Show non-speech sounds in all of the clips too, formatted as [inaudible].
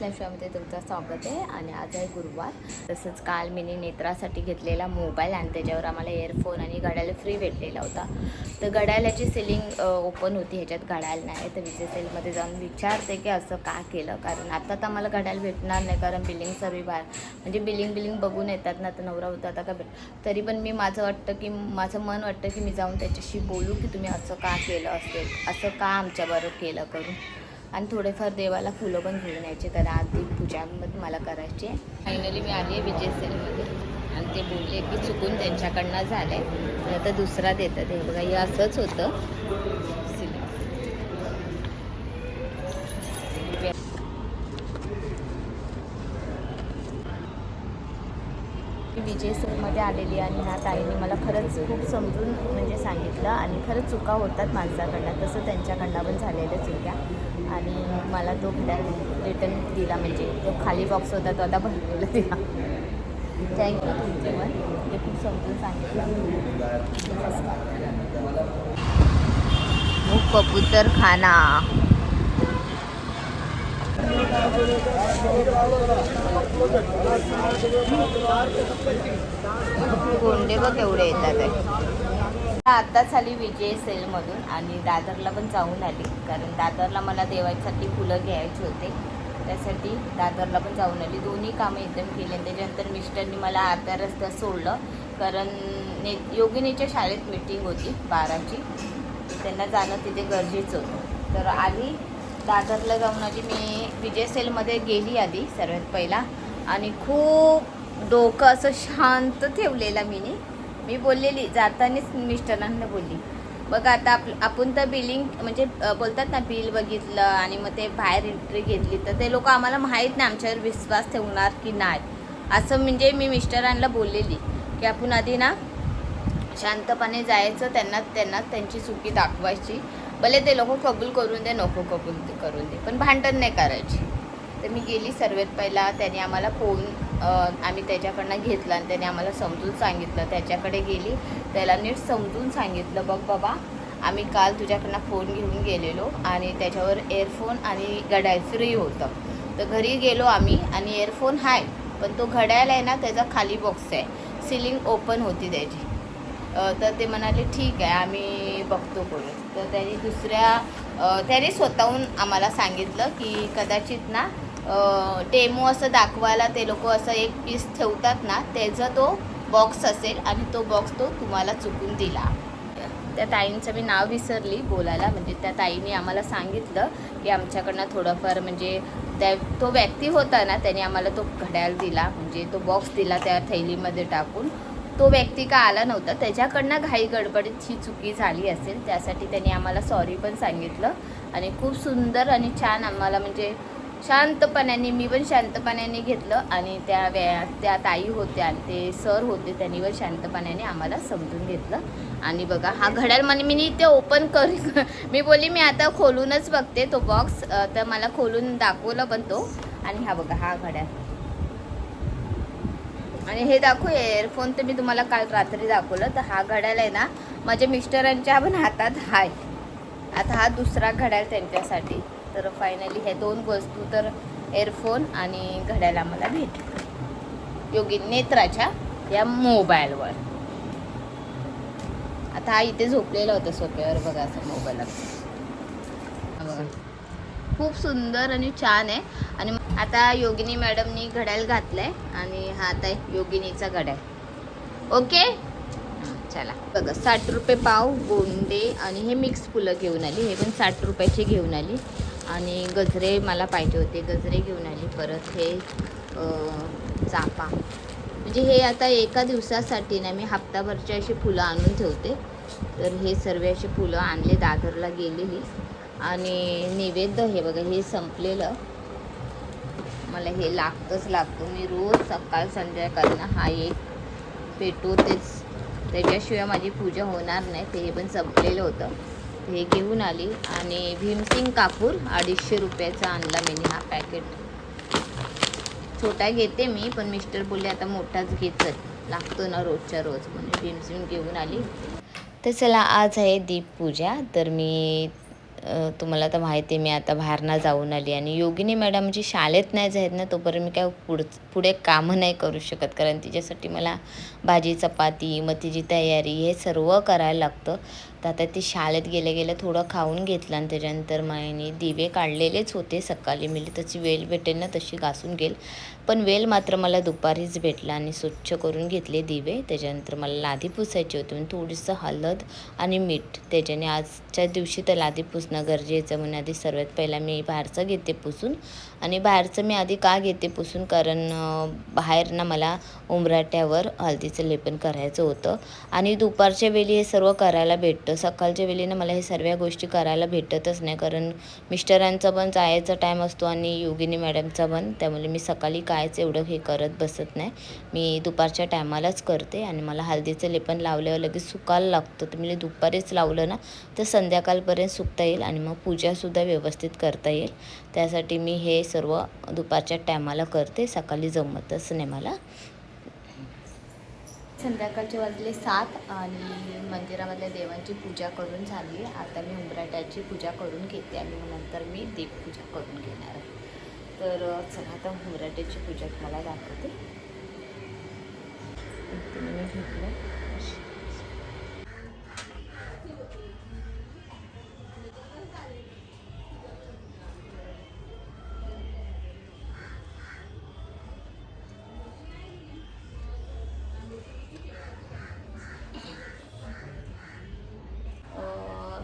तुमचं स्वागत आहे आणि आज आहे गुरुवार. तसंच काल मी नेत्रासाठी घेतलेला मोबाईल आणि त्याच्यावर आम्हाला एअरफोन आणि घड्याळ फ्री भेटलेला होता. तर घड्याळाची सेलिंग ओपन होती ह्याच्यात घड्याळ नाही. तर विजय सेलमध्ये जाऊन विचारते की असं का केलं? कारण आता तर आम्हाला घड्याळ भेटणार नाही कारण बिलिंग सर्व बाहेर म्हणजे बिलिंग बिलिंग बघून येतात ना तर नवरा होता आता का भेट तरी पण मी माझं वाटतं की माझं मन वाटतं की मी जाऊन त्याच्याशी बोलू की तुम्ही असं का केलं असेल? असं का आमच्याबरोबर केलं करून? आणि थोडेफार देवाला फुलं पण घेऊन यायचे. तर आधी पूजामध्ये मला करायची फायनली मी आली आहे विजय सेलमध्ये आणि ते बोलले की चुकून त्यांच्याकडनं झालं आहे आता दुसरा देतात. हे बघा हे असंच होतं. मी विजय सेलमध्ये आलेली आणि ह्या ताईने मला खरंच खूप समजून म्हणजे सांगितलं. आणि खरंच चुका होतात माणसाकडनं. तसं त्यांच्याकडनं पण झालेल्या चुक्या. आणि मला तो घड्याळ रिटर्न दिला. म्हणजे तो खाली बॉक्स होता तो आता भरलेला दिला. थँक्यू तुमचे पण. ते खूप समजून सांगितलं. कबूतर खाना. गोंडे बघ एवढे येतात. आहे आत्ताच आली विजय सेलमधून आणि दादरला पण जाऊन आली. कारण दादरला मला देवासाठी फुलं घ्यायची होते. त्यासाठी दादरला पण जाऊन आली. दोन्ही कामं एकदम केली. त्याच्यानंतर मिस्टरनी मला आता रस्त्यात सोडलं. कारण ने योगिनीच्या शाळेत मीटिंग होती बाराची. त्यांना जाणं तिथे गरजेचं होतं. तर आधी दादरला जाऊन आली. मी विजय सेलमध्ये गेली आधी सर्वात पहिला. आणि खूप डोकं असं शांत ठेवलेलं मीनी. मी बोललेली जातानीच मिस्टरांना बोलली. बघा आता आप आपण तर बिलिंग म्हणजे बोलतात ना बिल बघितलं आणि मग ते बाहेर एंट्री घेतली तर ते लोक आम्हाला माहीत नाही आमच्यावर विश्वास ठेवणार की नाही. असं म्हणजे मी मिस्टरांना बोललेली की आपण आधी ना शांतपणे जायचं त्यांना त्यांना त्यांची चुकी दाखवायची. भले ते लोक कबूल करून दे नको कबूल करून दे पण भांडण नाही करायची. तर मी गेली सर्वेत पहिला त्याने आम्हाला फोन आम्ही त्याच्याकडनं घेतला आणि त्याने आम्हाला समजून सांगितलं. त्याच्याकडे गेली त्याला नीट समजून सांगितलं बघ बाबा आम्ही काल तुझ्याकडनं फोन घेऊन गेलेलो आणि त्याच्यावर एअरफोन आणि घड्याळ फ्री होतं. तर घरी गेलो आम्ही आणि एअरफोन आहे पण तो घड्याळ आहे ना त्याचा खाली बॉक्स आहे. सिलिंग ओपन होती त्याची. तर ते म्हणाले ठीक आहे आम्ही बघतो करून तर त्यांनी दुसऱ्या त्याने स्वतःहून आम्हाला सांगितलं की कदाचित ना डेमो असं दाखवायला ते लोक असं एक पीस ठेवतात ना त्याचा तो बॉक्स असेल आणि तो बॉक्स तो तुम्हाला चुकून दिला. त्या ताईंचं मी नाव विसरली बोलायला म्हणजे त्या ताईने आम्हाला सांगितलं की आमच्याकडनं थोडंफार म्हणजे त्या तो व्यक्ती होता ना त्याने आम्हाला तो घड्याळ दिला म्हणजे तो बॉक्स दिला त्या थैलीमध्ये टाकून. तो व्यक्ती का आला नव्हता त्याच्याकडनं घाई गडबडीची चुकी झाली असेल त्यासाठी त्यांनी आम्हाला सॉरी पण सांगितलं. आणि खूप सुंदर आणि छान आम्हाला म्हणजे शांतपणाने मी पण शांतपणाने घेतलं आणि त्या व्या त्या ताई होत्या आणि ते सर होते त्यांनी पण शांतपणाने आम्हाला समजून घेतलं. आणि बघा हा घड्याळ म्हणे मी ते ओपन कर मी बोलली मी आता खोलूनच बघते तो बॉक्स तर मला खोलून दाखवलं पण तो. आणि हा बघा हा घड्याळ. आणि हे दाखवू एअरफोन तर मी तुम्हाला काल रात्री दाखवलं. तर हा घड्याळ आहे ना माझ्या मिस्टरांच्या पण हातात हाय. आता हा दुसरा घड्याळ त्यांच्यासाठी. तर फायनली हे दोन वस्तू तर एअरफोन आणि घड्याळ आम्हाला भेट. योगी नेत्राच्या या मोबाईलवर आता हा इथे झोपलेला होता सोप्यावर बघा असं मोबाईल खूप सुंदर आणि छान आहे. आणि आता योगिनी मॅडमनी घड्याल घातलंय आणि हा आता आहे योगिनीचा घड्याळ. ओके? चला. बघा साठ रुपये पाव गोंडे आणि हे मिक्स फुलं घेऊन आली. हे पण साठ रुपयाचे घेऊन आली. आणि गजरे मला पाहिजे होते. गजरे घेऊन आली परत हे चाफा. म्हणजे हे आता एका दिवसासाठी ना मी हप्ताभरची अशी फुलं आणून ठेवते. तर हे सर्व अशी फुलं आणले दादरला गेलेली. आणि नैवेद्य हे बघा हे संपलेलं. मला हे लागतंच लागतं. मी रोज सकाळ संध्याकाळ ना हा एक पेटवतेच. त्याच्याशिवाय माझी पूजा होणार नाही. ते हे पण संपलेलं होतं. हे घेऊन आली आणि भीमसिंग कापूर अडीचशे रुपयाचा आणला मी हा पॅकेट छोटा घेते मी पण मिस्टर बोलले आता मोठाच घेतच लागतो ना रोजच्या रोज. म्हणजे भीमसिंग घेऊन आली. तर चला आज आहे दीपपूजा तर मी तुम्हाला तर माहिती आहे मी आता बाहेरनं जाऊन आली आणि योगिनी मॅडमची शाळेत नाही जायत ना तोपर्यंत मी काय पुढ पुढे कामं नाही करू शकत. कारण तिच्यासाठी मला भाजी चपाती मग तिची तयारी हे सर्व करायला लागतं. तर आता ते शाळेत गेल्या गेलं थोडं खाऊन घेतलं आणि त्याच्यानंतर मायने दिवे काढलेलेच होते सकाळी. मिली तशी वेल भेटेल ना तशी घासून घेईल. पण वेल मात्र मला दुपारीच भेटला आणि स्वच्छ करून घेतले दिवे. त्याच्यानंतर मला लादी पुसायची होती. म्हणून थोडीसं हळद आणि मीठ. त्याच्याने आजच्या दिवशी तर लादी पुसणं गरजेचं म्हणून आधी सर्वात पहिला मी बाहेरचं घेते पुसून. आणि बाहेरचं मी आधी का घेते पुसून? कारण बाहेरनं बाहेर ना मला उमराट्यावर हळदीचं लेपन करायचं होतं. आणि दुपारच्या वेळी हे सर्व करायला भेटतं. सकाळच्या वेळी ना मला हे सर्व गोष्टी करायला भेटतच नाही. कारण मिस्टरांचा पण जायचा टाईम असतो आणि योगिनी मॅडमचा पण. त्यामुळे मी सकाळी कायच एवढं हे करत बसत नाही. मी दुपारच्या टायमालाच करते आणि मला हळदीचं लेपन लावल्यावर लगेच सुकायला लागतं. तर मी दुपारीच लावलं ना तर संध्याकाळपर्यंत सुकता येईल आणि मग पूजासुद्धा व्यवस्थित करता येईल. त्यासाठी मी हे सर्व दुपारच्या टायमाला करते सकाळी जमतच नाही मला. संध्याकाळचे वाजले सात आणि मंदिरामधल्या देवांची पूजा करून झाली. आता मी उंबराट्याची पूजा करून घेते आणि मग नंतर मी देवपूजा करून घेणार आहे. तर चला आता पूजा तुम्हाला दाखवते. मी घेतलं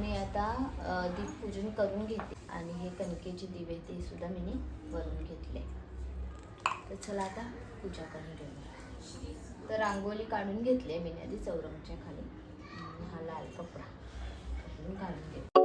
मी आता दीपपूजन करून घेते. आणि हे कणकेचे दिवे ते सुद्धा मी वरून घेतले. तर चला आता पूजा करून घेऊया. तर रांगोळी काढून घेतली मी आधी चौरंगच्या खाली. हा लाल कपडा काढून घेतला.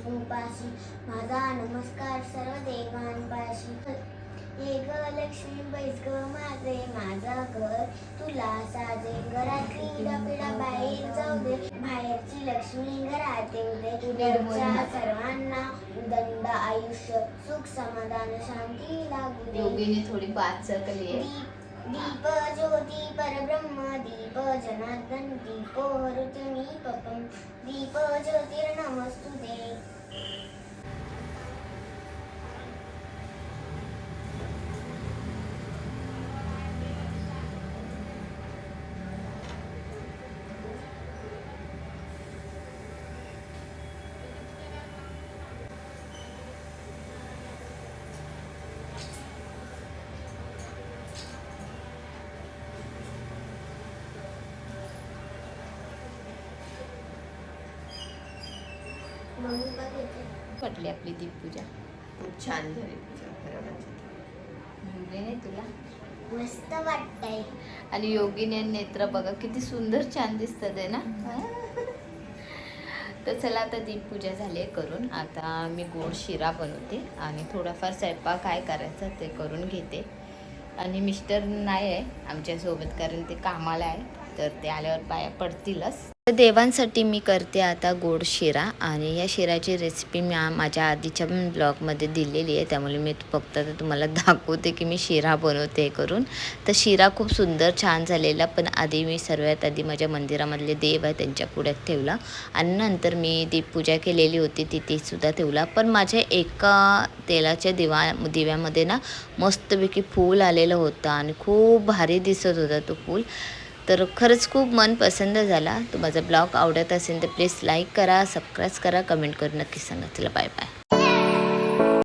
विष्णूपाशी माझा नमस्कार सर्व देवांपाशी. ये ग लक्ष्मी बैस ग माझे. माझा घर तुला साजे. घरातली पिढा बाहेर जाऊ दे. बाहेरची लक्ष्मी घरात येऊ दे. सर्वांना उदंड आयुष्य सुख समाधान शांती लागू दे. थोडी बात चकली దీప జ్యోతి పరబ్రహ్మ దీప జనార్దన్ దీపో హరుతి పపం దీప జ్యోతిర్ वाटली आपली दीपपूजा खूप छान झाली पूजा खरं म्हणजे. म्हणजे नाही तुला? मस्त वाटतंय. आणि योगिनी आणि नेत्र बघा किती सुंदर छान दिसतात आहे ना? [laughs] तर चला आता दीपपूजा झाली आहे करून. आता मी गोड शिरा बनवते आणि थोडाफार स्वयंपाक काय करायचा ते करून घेते. आणि मिस्टर नाही आहे आमच्यासोबत कारण ते कामाला आहे. तर ते आल्यावर पाया पडतीलच. तर देवांसाठी मी करते आता गोड शिरा आणि या शिराची रेसिपी मी माझ्या आधीच्या ब्लॉगमध्ये दिलेली आहे. त्यामुळे मी फक्त तुम्हाला [laughs] दाखवते की मी शिरा बनवते करून. तर शिरा खूप सुंदर छान झालेला पण आधी मी सर्वात आधी माझ्या मंदिरामधले देव आहे त्यांच्या पुढ्यात ठेवला. आणि नंतर मी दीपपूजा केलेली होती तिथेसुद्धा ठेवला. पण माझ्या एका तेलाच्या दिवा दिव्यामध्ये ना मस्तपैकी फूल आलेलं होतं आणि खूप भारी दिसत होता तो फूल. तर खरंच खूप मन पसंत झाला. तो माझा ब्लॉग आवडत असेल तर प्लीज लाईक करा सबस्क्राईब करा कमेंट करून नक्की सांगा. चला बाय बाय